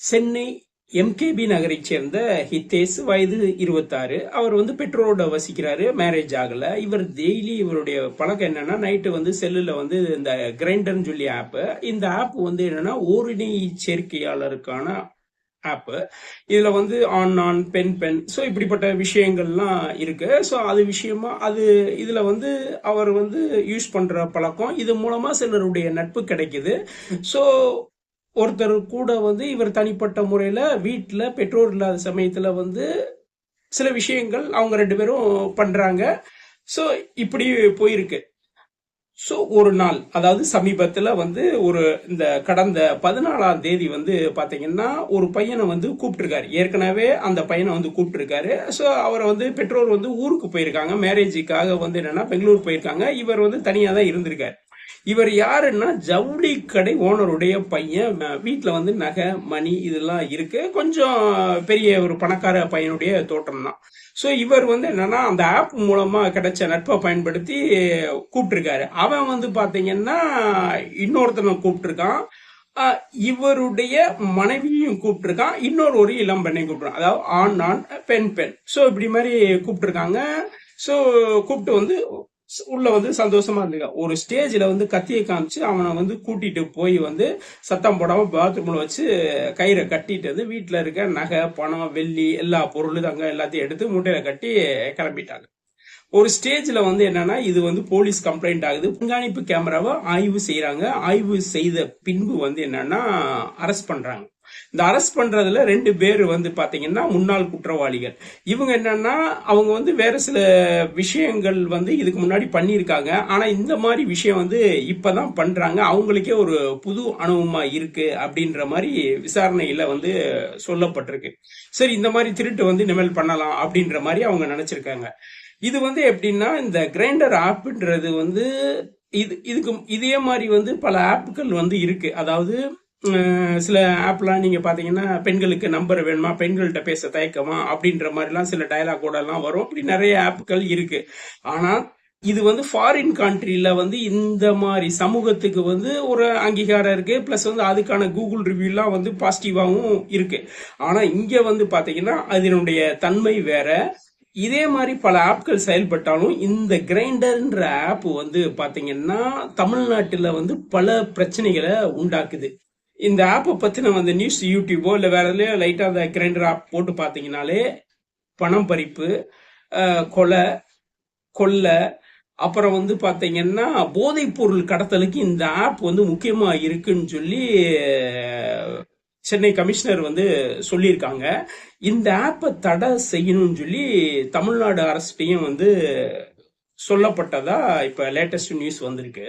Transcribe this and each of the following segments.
Chennai MKB நகரைச் சேர்ந்த ஹித்தேஷ் வயது இருபத்தாறு. அவர் வந்து பெற்றோரோட வசிக்கிறாரு மேரேஜ் ஆகல. இவர் டெய்லி இவருடைய பழக்கம் என்னன்னா நைட்டு வந்து செல்லுல வந்து இந்த கிரைண்டர்னு சொல்லி ஆப்பு இந்த ஆப் வந்து என்னன்னா ஓரிணை சேர்க்கையாளருக்கான ஆப்பு இதுல வந்து on on pen pen so இப்படிப்பட்ட விஷயங்கள்லாம் இருக்கு. ஸோ அது விஷயமா அது இதுல வந்து அவர் வந்து யூஸ் பண்ற பழக்கம். இது மூலமா சிலருடைய நட்பு கிடைக்குது. ஸோ ஒருத்தர் கூட வந்து இவர் தனிப்பட்ட முறையில் வீட்டில் பெற்றோர் இல்லாத சமயத்தில் வந்து சில விஷயங்கள் அவங்க ரெண்டு பேரும் பண்ணுறாங்க ஸோ இப்படி போயிருக்கு. ஸோ ஒரு நாள் அதாவது சமீபத்தில் வந்து ஒரு இந்த கடந்த பதினாலாம் தேதி வந்து பார்த்தீங்கன்னா ஒரு பையனை வந்து கூப்பிட்டுருக்காரு. ஏற்கனவே அந்த பையனை வந்து கூப்பிட்டுருக்காரு. ஸோ அவரை வந்து பெற்றோர் வந்து ஊருக்கு போயிருக்காங்க. மேரேஜுக்காக வந்து என்னென்னா பெங்களூர் போயிருக்காங்க. இவர் வந்து தனியாக தான் இருந்திருக்காரு. இவர் யாருன்னா ஜவுளி கடை ஓனருடைய பையன். வீட்டில் வந்து நகை மணி இதெல்லாம் இருக்கு. கொஞ்சம் பெரிய ஒரு பணக்கார பையனுடைய தோட்டம் தான் ஸோ இவர் வந்து என்னன்னா அந்த ஆப் மூலமா கிடைச்ச நட்பை பயன்படுத்தி கூப்பிட்டுருக்காரு. அவன் வந்து பார்த்தீங்கன்னா இன்னொருத்தனை கூப்பிட்டுருக்கான். இவருடைய மனைவியும் கூப்பிட்டுருக்கான். இன்னொரு ஒரு இளம் பெண்ணை கூப்பிட்டுருக்கான். அதாவது ஆண் ஆண் பெண் பெண். ஸோ இப்படி மாதிரி கூப்பிட்டுருக்காங்க. ஸோ கூப்பிட்டு வந்து உள்ள வந்து சந்தோஷமா இருந்துங்க. ஒரு ஸ்டேஜ்ல வந்து கத்தியை காமிச்சு அவனை வந்து கூட்டிட்டு போய் வந்து சத்தம் போடாம பாத்ரூம்ல வச்சு கயிறை கட்டிட்டு வந்து வீட்டுல இருக்க நகை பணம் வெள்ளி எல்லா பொருள் தங்க எல்லாத்தையும் எடுத்து மூட்டையில கட்டி கிளம்பிட்டாங்க. ஒரு ஸ்டேஜ்ல வந்து என்னன்னா இது வந்து போலீஸ் கம்ப்ளைண்ட் ஆகுது. கண்காணிப்பு கேமராவை ஆய்வு செய்யறாங்க ஆய்வு செய்த பின்பு வந்து என்னன்னா அரெஸ்ட் பண்றாங்க. இந்த அரெஸ்ட் பண்றதுல ரெண்டு பேர் வந்து பாத்தீங்கன்னா முன்னாள் குற்றவாளிகள். இவங்க என்னன்னா அவங்க வந்து வேற சில விஷயங்கள் வந்து இதுக்கு முன்னாடி பண்ணியிருக்காங்க. ஆனா இந்த மாதிரி விஷயம் வந்து இப்பதான் பண்றாங்க. அவங்களுக்கே ஒரு புது அனுபவமா இருக்கு அப்படின்ற மாதிரி விசாரணையில வந்து சொல்லப்பட்டிருக்கு. சரி இந்த மாதிரி திருட்டு வந்து இனிமேல் பண்ணலாம் அப்படின்ற மாதிரி அவங்க நினைச்சிருக்காங்க. இது வந்து எப்படின்னா இந்த கிரைண்டர் ஆப்புன்றது வந்து இது இதுக்கு இதே மாதிரி வந்து பல ஆப்புகள் வந்து இருக்கு. அதாவது சில ஆப்லாம் நீங்கள் பார்த்தீங்கன்னா பெண்களுக்கு நம்பர் வேணுமா பெண்கள்கிட்ட பேச தயக்கமா அப்படின்ற மாதிரிலாம் சில டயலாக் கூடலாம் வரும். இப்படி நிறைய ஆப்புகள் இருக்கு. ஆனால் இது வந்து ஃபாரின் கண்ட்ரியில் வந்து இந்த மாதிரி சமூகத்துக்கு வந்து ஒரு அங்கீகாரம் இருக்குது ப்ளஸ் வந்து அதுக்கான கூகுள் ரிவ்யூலாம் வந்து பாசிட்டிவாகவும் இருக்குது ஆனால் இங்கே வந்து பார்த்தீங்கன்னா அதனுடைய தன்மை வேற. இதே மாதிரி பல ஆப்கள் செயல்பட்டாலும் இந்த கிரைண்டர்ன்ற ஆப் வந்து பார்த்தீங்கன்னா தமிழ்நாட்டில் வந்து பல பிரச்சனைகளை உண்டாக்குது. இந்த ஆப்பை பற்றின அந்த நியூஸ் யூடியூபோ இல்லை வேற எதுலையோ லைட்டாக அந்த கிரைண்டர் ஆப் போட்டு பார்த்தீங்கனாலே பணம் பறிப்பு கொலை கொள்ளை அப்புறம் வந்து பார்த்தீங்கன்னா போதைப் பொருள் கடத்தலுக்கு இந்த ஆப் வந்து முக்கியமாக இருக்குன்னு சொல்லி சென்னை கமிஷனர் வந்து சொல்லியிருக்காங்க. இந்த ஆப்பை தடை செய்யணும்னு சொல்லி தமிழ்நாடு அரசுகிட்டையும் வந்து சொல்லப்பட்டதா இப்போ லேட்டஸ்ட் நியூஸ் வந்திருக்கு.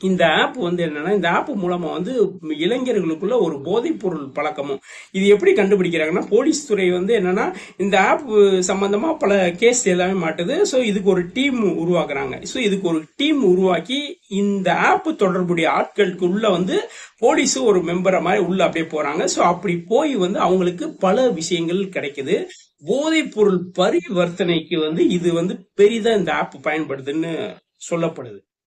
இந்த ஆப் வந்து என்னன்னா இந்த ஆப் மூலமா வந்து இளைஞர்களுக்குள்ள ஒரு போதைப் பொருள் பழக்கமும். இது எப்படி கண்டுபிடிக்கிறாங்கன்னா போலீஸ் துறை வந்து என்னன்னா இந்த ஆப் சம்பந்தமா பல கேஸ் எல்லாமே மாட்டுது. ஸோ இதுக்கு ஒரு டீம் உருவாக்குறாங்க. ஸோ இதுக்கு ஒரு டீம் உருவாக்கி இந்த ஆப் தொடர்புடைய ஆட்களுக்கு உள்ள வந்து போலீஸும் ஒரு மெம்பரை மாதிரி உள்ள அப்படியே போறாங்க. ஸோ அப்படி போய் வந்து அவங்களுக்கு பல விஷயங்கள் கிடைக்குது. போதைப் பொருள் பரிவர்த்தனைக்கு வந்து இது வந்து பெரிதா இந்த ஆப் பயன்படுதுன்னு சொல்லப்படுது.